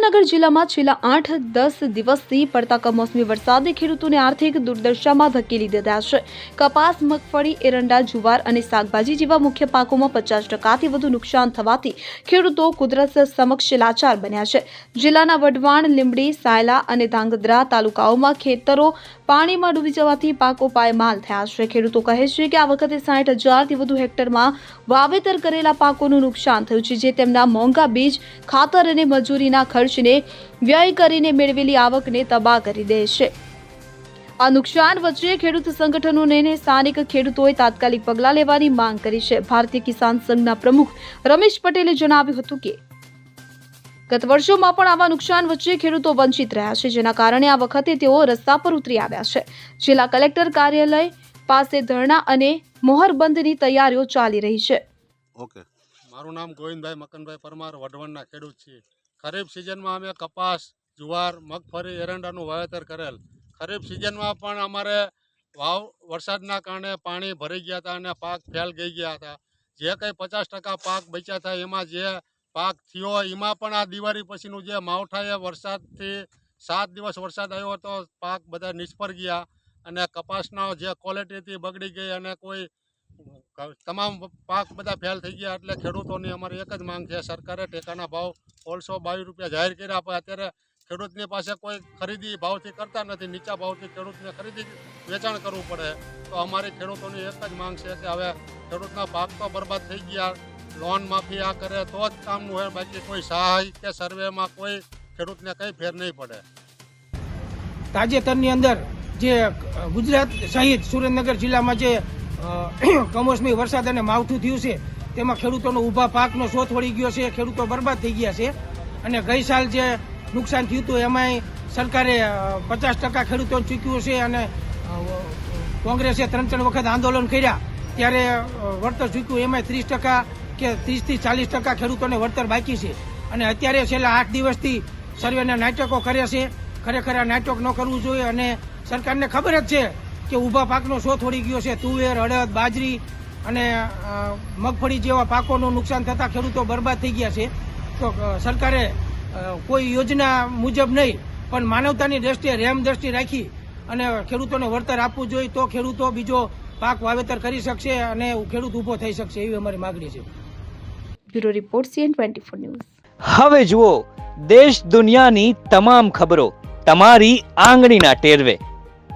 સુરેન્દ્રનગર જિલ્લામાં છેલ્લા આઠ દસ દિવસથી પડતા કમોસમી વરસાદે ખેડૂતોને આર્થિક દુર્દશામાં ધકેલી દીધા છે. કપાસ, મગફળી, એરંડા, જુવાર અને શાકભાજી જેવા મુખ્ય પાકોમાં પચાસ ટકાથી વધુ નુકસાન થવાથી ખેડૂતો કુદરત સમક્ષ લાચાર બન્યા છે. જિલ્લાના વઢવાણ, લીંબડી, સાયલા અને ધાંગધ્રા તાલુકાઓમાં ખેતરો પાણીમાં ડૂબી જવાથી પાકો પાયમાલ થયા છે. ખેડૂતો કહે છે કે આ વખતે સાઠ હજારથી વધુ હેક્ટરમાં વાવેતર કરેલા પાકોનું નુકસાન થયું છે, જે તેમના મોંઘા બીજ, ખાતર અને મજૂરીના ખર્ચને વ્યય કરીને મેળવેલી આવકને તબાહ કરી દે છે. આ નુકસાન વચ્ચે ખેડૂત સંગઠનોને સ્થાનિક ખેડૂતોએ તાત્કાલિક પગલાં લેવાની માંગ કરી છે. ભારતીય કિસાન સંઘના પ્રમુખ રમેશ પટેલે જણાવ્યું હતું કે ગત વર્ષોમાં પણ આવા નુકસાન વચ્ચે ખેડૂતો વંચિત રહ્યા છે જેના કારણે આ વખતે તેઓ રસ્તા પર ઉતરી આવ્યા છે. જિલ્લા કલેક્ટર કાર્યાલય પાસે ધરણા અને મોહરબંધની તૈયારીઓ ચાલી રહી છે. ઓકે. મારું નામ ગોવિંદભાઈ મકનભાઈ પરમાર વઢવણના ખેડૂત છીએ. ખરીફ સિઝનમાં અમે કપાસ, જુવાર, મગફળી, એરંડાનું વાવેતર કરેલ. ખરીફ સિઝનમાં પણ અમારે વાવ, વરસાદના કારણે પાણી ભરી ગયા હતા અને પાક ફેલ ગઈ ગયા હતા. જે કંઈ પચાસ ટકા પાક બચ્યા હતા, એમાં જે પાક થયો, એમાં પણ આ દિવાળી પછીનું જે માવઠાએ વરસાદથી સાત દિવસ વરસાદ આવ્યો હતો, પાક બધા નિષ્ફળ ગયા અને કપાસના જે ક્વોલિટી હતી બગડી ગઈ અને કોઈ તમામ પાક બધા ફેલ થઈ ગયા એટલે ખેડૂતોની અમારી એક જ માંગ છે, સરકારે ટેકાના ભાવ ઓળસો બાવીસ રૂપિયા જાહેર કર્યા, પણ અત્યારે ખેડૂતની પાસે કોઈ ખરીદી ભાવથી કરતા નથી. નીચા ભાવથી ખેડૂતને ખરીદી વેચાણ કરવું પડે. તો અમારી ખેડૂતોની એક જ માંગ છે કે હવે ખેડૂતના પાક તો બરબાદ થઈ ગયા. લોન માફી આ કરે તો જ કામનું હોય. બાકી કોઈ સહાય કે સર્વેમાં કોઈ ખેડૂતને કંઈ ફેર નહીં પડે. તાજેતરની અંદર જે ગુજરાત સહિત સુરેન્દ્રનગર જિલ્લામાં જે કમોસમી વરસાદ અને માવઠું થયું છે તેમાં ખેડૂતોનો ઊભા પાકનો શોધ વળી ગયો છે, ખેડૂતો બરબાદ થઈ ગયા છે. અને ગઈ સાલ જે નુકસાન થયું હતું, એમાંય સરકારે પચાસ ટકા ખેડૂતોને ચૂક્યું છે અને કોંગ્રેસે ત્રણ ત્રણ વખત આંદોલન કર્યા. ત્યારે વળતર ચૂક્યું, એમાંય ત્રીસ ટકા કે ત્રીસથી ચાલીસ ટકા ખેડૂતોને વળતર બાકી છે. અને અત્યારે છેલ્લા આઠ દિવસથી સર્વેના નાટકો કરે છે. ખરેખર આ નાટક ન કરવું જોઈએ અને સરકારને ખબર જ છે કે ઊભા પાકનો શો વળી ગયો છે. તુવેર, અડદ, બાજરી અને મગફળી જેવા પાકોનું નુકસાન થતાં ખેડૂતો બરબાદ થઈ ગયા છે. તો સરકારે કોઈ યોજના મુજબ નહીં પણ માનવતાની દ્રષ્ટિએ રેમ દ્રષ્ટિ રાખી અને ખેડૂતોને વળતર આપવું જોઈએ તો ખેડૂતો બીજો પાક વાવેતર કરી શકશે અને ખેડૂત ઊભો થઈ શકશે એવી અમારી માગણી છે. Bureau report CN twenty four news. હવે જુઓ દેશ દુનિયાની તમામ ખબરો તમારી આંગળીના ટેરવે.